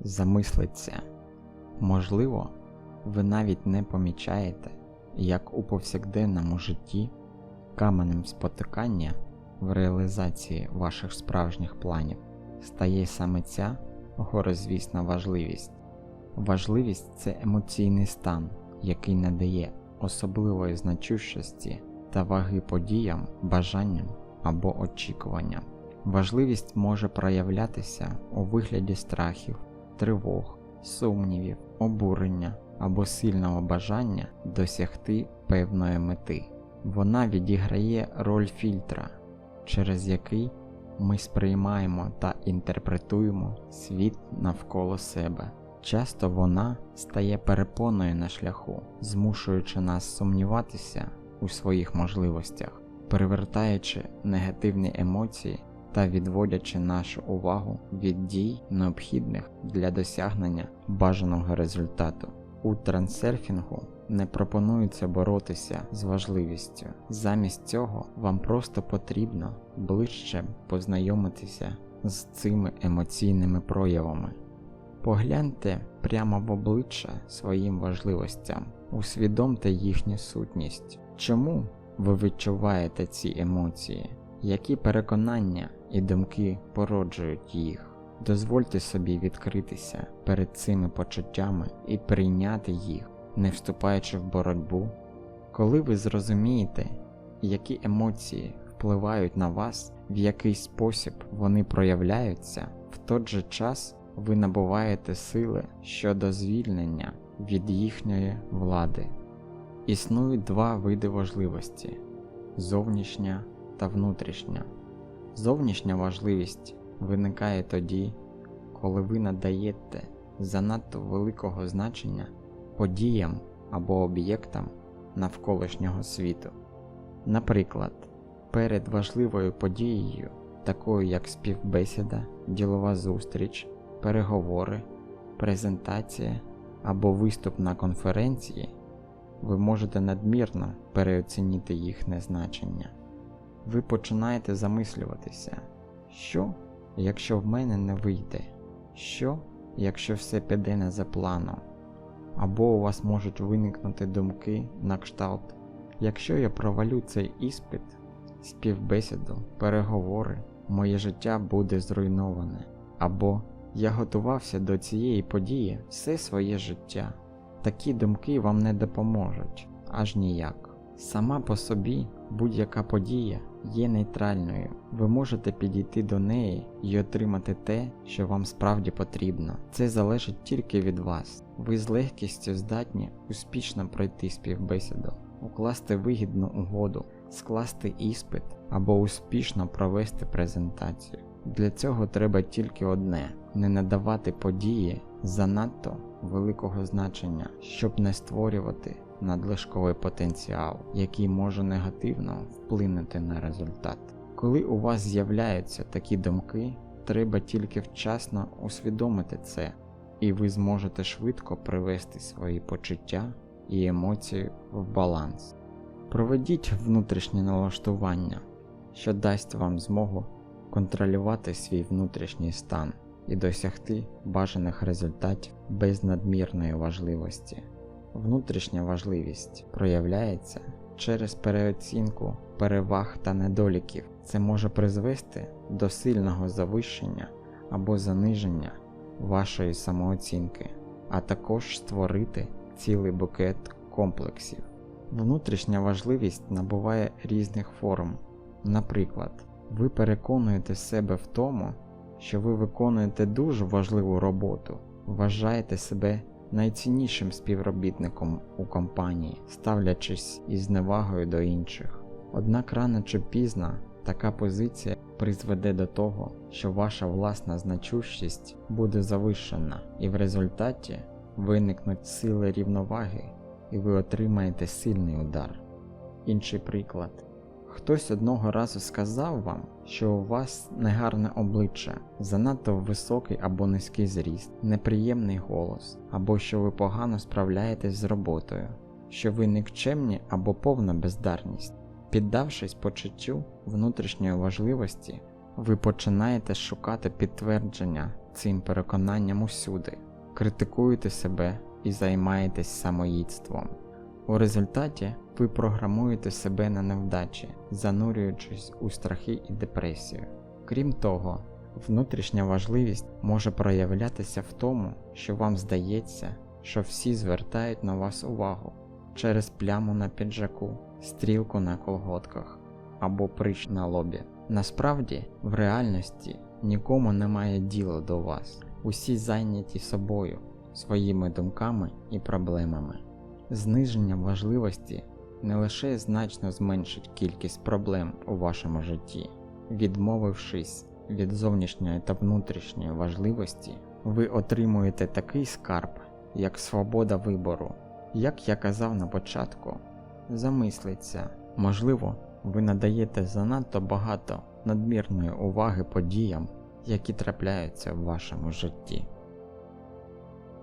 замислиться. Можливо, ви навіть не помічаєте, як у повсякденному житті каменем спотикання в реалізації ваших справжніх планів стає саме ця горозвісна важливість. Важливість це емоційний стан, який надає особливої значущості та ваги подіям, бажанням або очікуванням. Важливість може проявлятися у вигляді страхів, тривог, сумнівів, обурення або сильного бажання досягти певної мети. Вона відіграє роль фільтра, через який ми сприймаємо та інтерпретуємо світ навколо себе. Часто вона стає перепоною на шляху, змушуючи нас сумніватися у своїх можливостях, перевертаючи негативні емоції та відводячи нашу увагу від дій, необхідних для досягнення бажаного результату. У трансерфінгу не пропонується боротися з важливістю. Замість цього вам просто потрібно ближче познайомитися з цими емоційними проявами. Погляньте прямо в обличчя своїм важливостям, усвідомте їхню сутність. Чому ви відчуваєте ці емоції? Які переконання і думки породжують їх? Дозвольте собі відкритися перед цими почуттями і прийняти їх, не вступаючи в боротьбу. Коли ви зрозумієте, які емоції впливають на вас, в який спосіб вони проявляються, в той же час ви набуваєте сили щодо звільнення від їхньої влади. Існують два види важливості зовнішня та внутрішня. Зовнішня важливість виникає тоді, коли ви надаєте занадто великого значення подіям або об'єктам навколишнього світу. Наприклад, перед важливою подією, такою як співбесіда, ділова зустріч, переговори, презентація або виступ на конференції, ви можете надмірно переоцінити їхнє значення. Ви починаєте замислюватися, що, якщо в мене не вийде, що, якщо все піде не за планом, або у вас можуть виникнути думки на кшталт, якщо я провалю цей іспит, співбесіду, переговори, моє життя буде зруйноване, або я готувався до цієї події все своє життя. Такі думки вам не допоможуть. Аж ніяк. Сама по собі будь-яка подія є нейтральною. Ви можете підійти до неї і отримати те, що вам справді потрібно. Це залежить тільки від вас. Ви з легкістю здатні успішно пройти співбесіду, укласти вигідну угоду, скласти іспит або успішно провести презентацію. Для цього треба тільки одне не надавати події занадто великого значення, щоб не створювати надлишковий потенціал, який може негативно вплинути на результат. Коли у вас з'являються такі думки, треба тільки вчасно усвідомити це, і ви зможете швидко привести свої почуття і емоції в баланс. Проведіть внутрішнє налаштування, що дасть вам змогу контролювати свій внутрішній стан і досягти бажаних результатів без надмірної важливості. Внутрішня важливість проявляється через переоцінку переваг та недоліків. Це може призвести до сильного завищення або заниження вашої самооцінки, а також створити цілий букет комплексів. Внутрішня важливість набуває різних форм. Наприклад, ви переконуєте себе в тому, що ви виконуєте дуже важливу роботу, вважаєте себе найціннішим співробітником у компанії, ставлячись із невагою до інших. Однак рано чи пізно така позиція призведе до того, що ваша власна значущість буде завищена, і в результаті виникнуть сили рівноваги, і ви отримаєте сильний удар. Інший приклад. Хтось одного разу сказав вам, що у вас негарне обличчя, занадто високий або низький зріст, неприємний голос, або що ви погано справляєтесь з роботою, що ви нікчемні або повна бездарність. Піддавшись почуттю внутрішньої важливості, ви починаєте шукати підтвердження цим переконанням усюди, критикуєте себе і займаєтесь самоїдством. У результаті ви програмуєте себе на невдачі, занурюючись у страхи і депресію. Крім того, внутрішня важливість може проявлятися в тому, що вам здається, що всі звертають на вас увагу через пляму на піджаку, стрілку на колготках або прищ на лобі. Насправді, в реальності нікому немає діла до вас, усі зайняті собою, своїми думками і проблемами. Зниження важливості не лише значно зменшить кількість проблем у вашому житті, відмовившись від зовнішньої та внутрішньої важливості, ви отримуєте такий скарб, як свобода вибору. Як я казав на початку, замисліться, можливо, ви надаєте занадто багато надмірної уваги подіям, які трапляються в вашому житті.